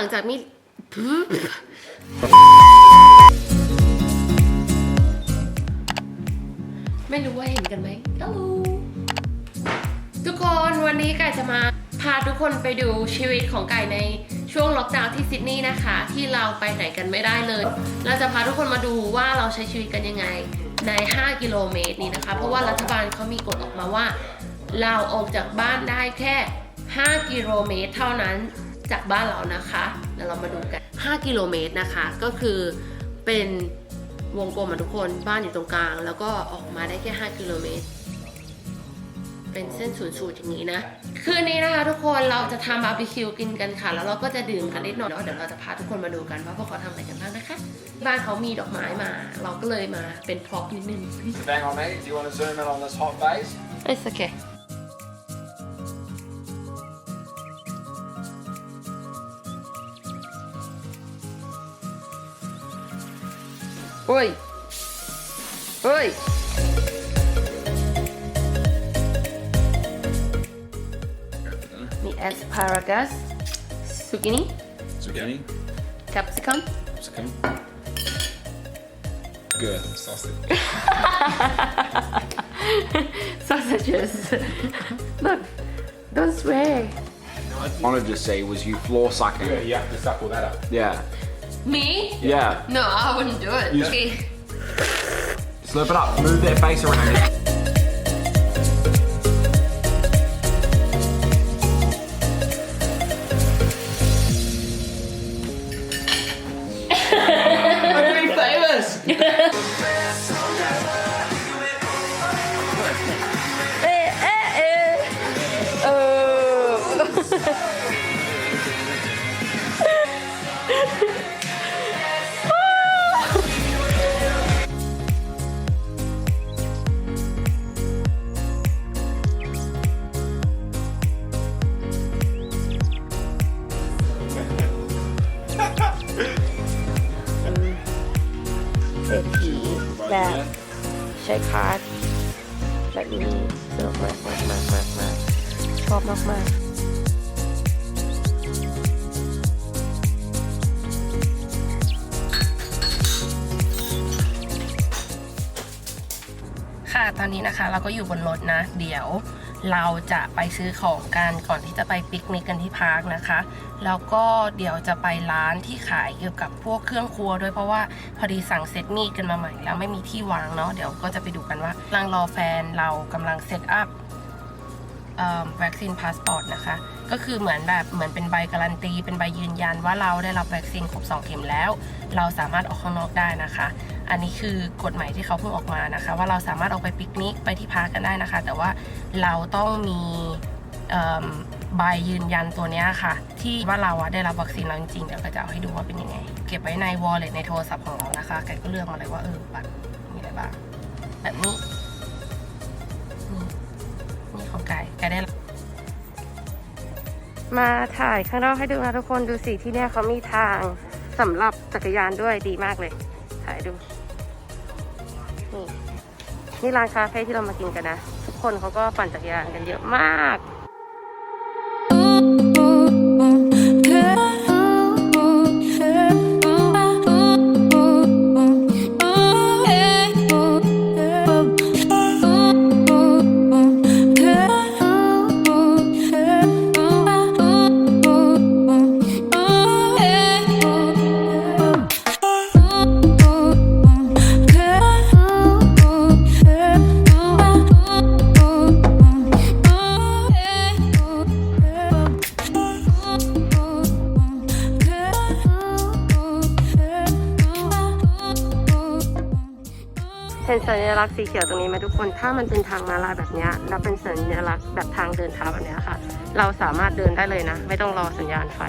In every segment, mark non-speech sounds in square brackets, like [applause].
ลังจากมีไม่รู้ว่าเห็นกันไหมฮัลโหลทุกคนวันนี้ไก่จะมาพาทุกคนไปดูชีวิตของไก่ในช่วงล็อกดาวน์ที่ซิดนีย์นะคะ ที่เราไปไหนกันไม่ได้เลย เราจะพาทุกคนมาดูว่าเราใช้ชีวิตกันยังไงใน 5 กิโลเมตรนี้นะคะ เพราะว่ารัฐบาลเขามีกฎออกมาว่า เราออกจากบ้านได้แค่ 5 กิโลเมตรเท่านั้น จากบ้านเรานะคะเดี๋ยวเรามาดูกัน 5 กิโลเมตรนะคะ ก็คือเป็นวงกลมอะทุกคนบ้านอยู่ตรงกลาง แล้วก็ออกมาได้แค่ 5 กิโลเมตร เป็นเส้นศูนย์สูตรอย่างนี้นะ คืนนี้นะคะทุกคนเราจะทำบาร์บีคิวกินกันค่ะ แล้วเราก็จะดื่มกันนิดหน่อยแล้วเดี๋ยวเราจะพาทุกคนมาดูกันว่าพวกเขาทำอะไรกันบ้างนะคะ บ้านเขามีดอกไม้มา เราก็เลยมาเป็นพร็อพนิดนึง So bang on mate, do you want to zoom in on this hot base? It's okay. Oi! Oi! The asparagus, zucchini, Zucchini. capsicum, Capsicum. Good. Sausage. [laughs] sausages. [laughs] Look, don't swear. I wanted to say was you floor sucking. Yeah, you have to suckle that up. Yeah. Me? Yeah. No, I wouldn't do it. You- Okay. Slurp it up. Move their face around. I'm gonna be famous. [laughs] ใช้คาร์ดแบบนี้สนุกมากมากมากมากมากชอบมากมากค่ะตอนนี้นะคะเราก็อยู่บนรถนะ เดี๋ยวเราจะไปซื้อของกันก่อนที่จะไปปิกนิกกันที่พาร์คนะคะ แล้วก็เดี๋ยวจะไปร้านที่ขายเกี่ยวกับพวกเครื่องครัวด้วยเพราะว่าพอดีสั่งเซตมีดกันมาใหม่แล้วไม่มีที่วางเนาะเดี๋ยวก็จะไปดูกันว่ากำลังรอแฟนเรากำลังเซตอัพวัคซีนพาสปอร์ตนะคะ ก็คือเหมือนแบบเหมือนเป็นใบการันตี เป็นใบยืนยันว่าเราได้รับวัคซีนครบ 2 เข็มแล้ว เราสามารถออกข้างนอกได้นะคะ อันนี้คือกฎหมายที่เขาเพิ่งออกมานะคะ ว่าเราสามารถออกไปปิกนิกไปที่พาร์คกันได้นะคะ แต่ว่าเราต้องมี ใบยืนยันตัวนี้ค่ะ ที่ว่าเราอะได้รับวัคซีนแล้วจริงๆเดี๋ยวก็จะเอาให้ดูว่าเป็นยังไง เก็บไว้ใน wallet ในโทรศัพท์ของเรานะคะแกก็เลือกมาเลยว่าเออบัตรมีอะไรบ้างแบบนี้นี่นี่ของไก่ไก่ได้ มาถ่ายข้างนอกให้ดูนะทุกคนดูสิที่เนี่ยเขามีทางสำหรับจักรยานด้วยดีมากเลย ถ่ายดู นี่นี่ร้านคาเฟ่ที่เรามากินกันนะ ทุกคนเขาก็ปั่นจักรยานกันเยอะมาก ลักษณ์สีเขียวตรงนี้ไหมทุกคน ถ้ามันเป็นทางมาลายแบบนี้แล้วเป็นสัญลักษณ์แบบทางเดินเท้าแบบนี้ค่ะ เราสามารถเดินได้เลยนะ ไม่ต้องรอสัญญาณไฟ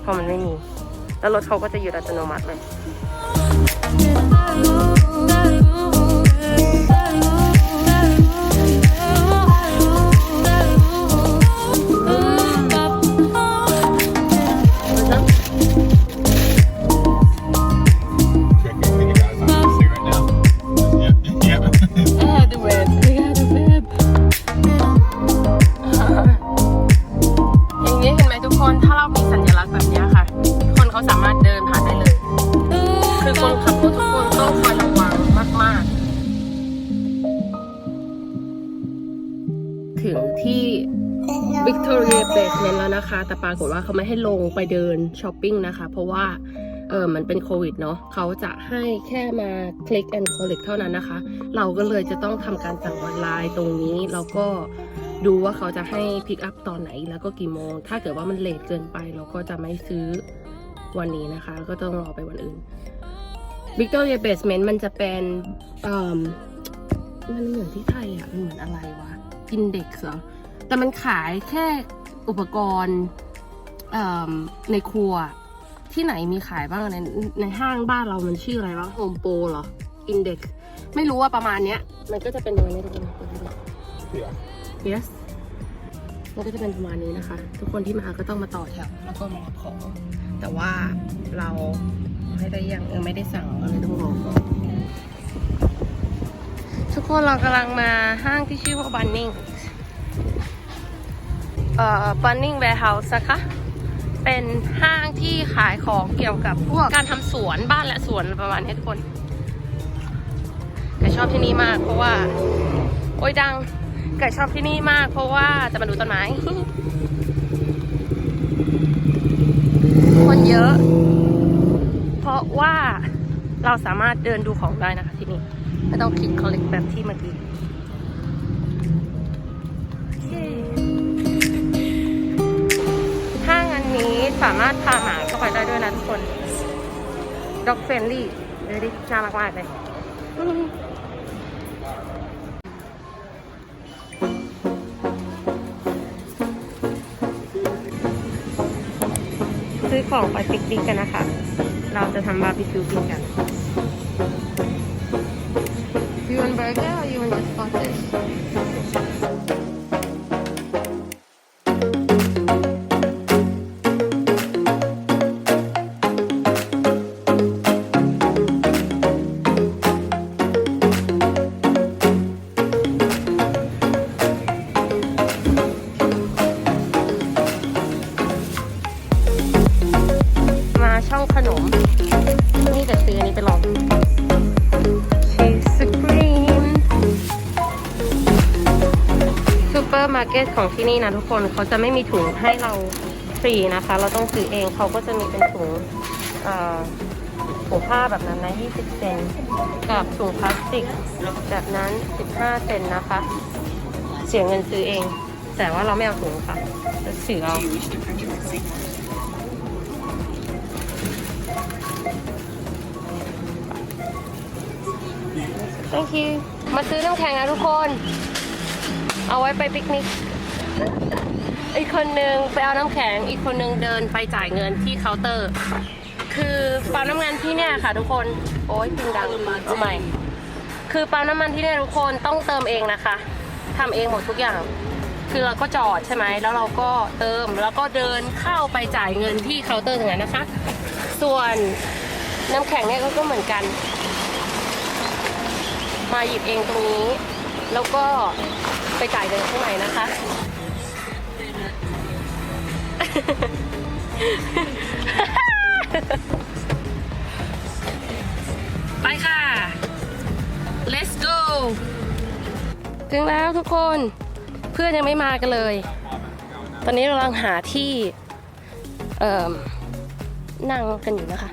เพราะมันไม่มี แล้วรถเขาก็จะหยุดอัตโนมัติเลยิกตอเรียเบสเมนแล้วนะคะ แต่ปรากฏว่าเขาไม่ให้ลงไปเดินช้อปปิ้งนะคะ เพราะว่าเออมันเป็นโควิดเนาะเขาจะให้แค่มา click and collect เท่านั้นนะคะ เราก็เลยจะต้องทำการสั่งออนไลน์ตรงนี้ แล้วก็ดูว่าเขาจะให้ pick up ตอนไหนแล้วก็กี่โมง ถ้าเกิดว่ามันเลทเกินไป เราก็จะไม่ซื้อวันนี้นะคะ ก็ต้องรอไปวันอื่น Victoria Basement มันจะเป็นเอ่มมันเหมือนที่ไทยอะ มันเหมือนอะไรวะ Index เหรอ แต่มันขายแค่อุปกรณ์เอิ่มในครัวที่ไหนมีขายบ้างในในห้างบ้านเรามันชื่ออะไรวะ Home Pro เหรอ Index ไม่รู้ว่าประมาณเนี้ย มันก็จะเป็นยังไงไม่รู้นะ yes มันก็จะเป็นประมาณนี้นะคะ ทุกคนที่มาก็ต้องมาต่อแถวแล้วก็มารับของแต่ว่าเราไม่ได้ยังเออไม่ได้สั่งก็เลยต้องรอก่อนทุกคนเรากำลังมาห้างที่ชื่อว่า Bunning เอ่อ Bunning Warehouse นะคะ เป็นห้างที่ขายของเกี่ยวกับพวกการทำสวนบ้านและสวนประมาณนี้ทุกคนแต่ชอบที่นี่มากเพราะว่า โอ้ยดังไก่ชอบที่นี่มากเพราะว่าจะมาดูต้นไม้คนเยอะ เพราะว่าเราสามารถเดินดูของได้นะคะที่นี่ไม่ต้องคลิกคอลเลกแบบที่เมื่อกี้ นี้สามารถพาหมาเข้าไปได้ด้วยนะทุกคน dog friendly ดูดิน่ารักมากเลยซื้อของไปปิกนิกกันนะคะ เราจะทำบาร์บีคิวกินกัน You want burger or you want just sausage? เปอร์มาร์เก็ตของที่นี่นะทุกคนเขาจะไม่มีถุงให้เราฟรีนะคะ เราต้องซื้อเองเขาก็จะมีเป็นถุงถุงผ้าแบบนั้นนะ 20 เซน กับถุงพลาสติกแบบนั้น 15 เซนนะคะ เสียเงินซื้อเอง แต่ว่าเราไม่เอาถุงค่ะจะซื้อเอา thank you มาซื้อน้ำแข็งนะทุกคน เอาไว้ไปปิกนิก อีกคนนึงไปเอาน้ำแข็ง อีกคนนึงเดินไปจ่ายเงินที่เคาน์เตอร์ คือปั๊มน้ำมันที่เนี่ยค่ะทุกคน โอ้ยพิงดังเอาใหม่ คือปั๊มน้ำมันที่เนี่ยทุกคนต้องเติมเองนะคะทำเองหมดทุกอย่าง คือเราก็จอดใช่ไหม แล้วเราก็เติม แล้วก็เดินเข้าไปจ่ายเงินที่เคาน์เตอร์ตรงนั้นนะคะ ส่วนน้ำแข็งเนี่ยก็เหมือนกัน มาหยิบเองตรงนี้ แล้วก็ ไปจ่ายเงินข้างในนะคะ ไปค่ะ let's go ถึงแล้วทุกคนเพื่อนยังไม่มากันเลย ตอนนี้เรากำลังหาที่เอ่อนั่งกันอยู่นะคะ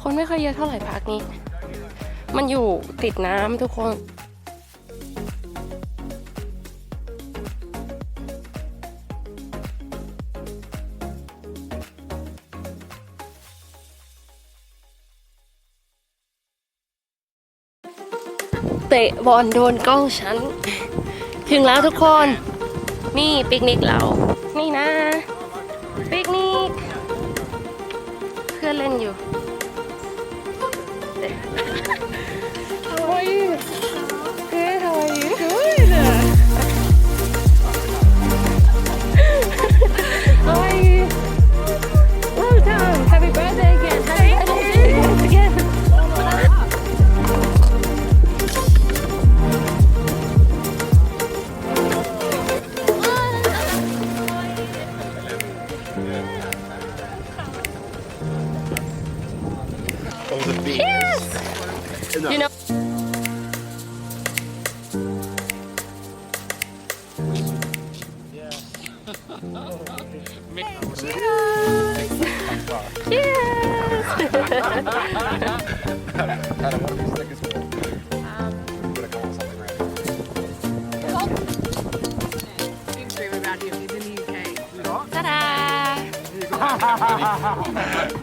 คนไม่ค่อยเยอะเท่าไหร่พักนี้ มันอยู่ติดน้ำทุกคน ตะบอลโดนกล้องฉัน ถึงแล้วทุกคน นี่ปิกนิกเรา นี่นะ ปิกนิก เพื่อนเล่นอยู่ ตาดา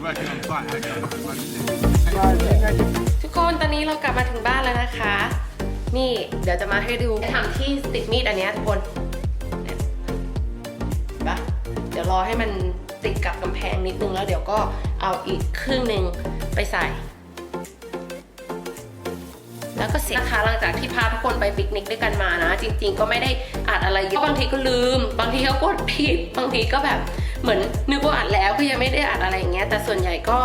Working on site. I guess. ทุกคนตอนนี้เรากลับมาถึงบ้านแล้วนะคะ นี่เดี๋ยวจะมาให้ดูทำที่ติดมีดอันเนี้ยทุกคน ดี๋ยวรอให้มันติดกับกำแพงนิดนึงแล้วเดี๋ยวก็เอาอีกครึ่งหนึ่งไปใส่ แล้วก็เสียนะคะหลังจากที่พาทุกคนไปปิกนิกด้วยกันมานะ จริง ๆ ก็ไม่ได้อัดอะไรเยอะบางทีก็ลืม บางทีก็กดผิดบางทีก็แบบเหมือนนึกว่าอัดแล้วก็ยังไม่ได้อัดอะไรอย่างเงี้ยแต่ส่วนใหญ่ก็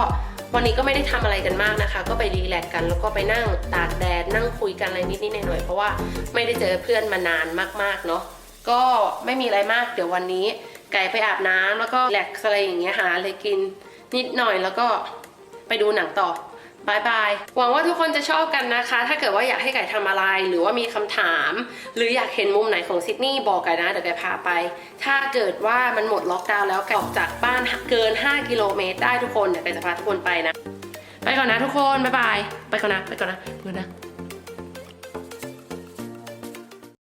วันนี้ก็ไม่ได้ทำอะไรกันมากนะคะ ก็ไปรีแลกซ์กันแล้วก็ไปนั่งตากแดดนั่งคุยกันอะไรนิดๆหน่อยๆเพราะว่าไม่ได้เจอเพื่อนมานานมากๆเนาะก็ไม่มีอะไรมากเดี๋ยววันนี้ ไก่ไปอาบน้ำแล้วก็แลกอะไรอย่างเงี้ยหาอะไรกินนิดหน่อยแล้วก็ไปดูหนังต่อบายบาย หวังว่าทุกคนจะชอบกันนะคะ ถ้าเกิดว่าอยากให้ไก่ทำอะไร หรือว่ามีคำถาม หรืออยากเห็นมุมไหนของซิดนีย์บอกไก่นะ เดี๋ยวไก่พาไป ถ้าเกิดว่ามันหมดล็อกดาวน์แล้วไก่ออกจากบ้านเกิน 5 กิโลเมตรได้ทุกคน เดี๋ยวไก่จะพาทุกคนไปนะ ไปก่อนนะทุกคน บ๊ายบาย ไปก่อนนะ ไปก่อนนะไปก่อนนะ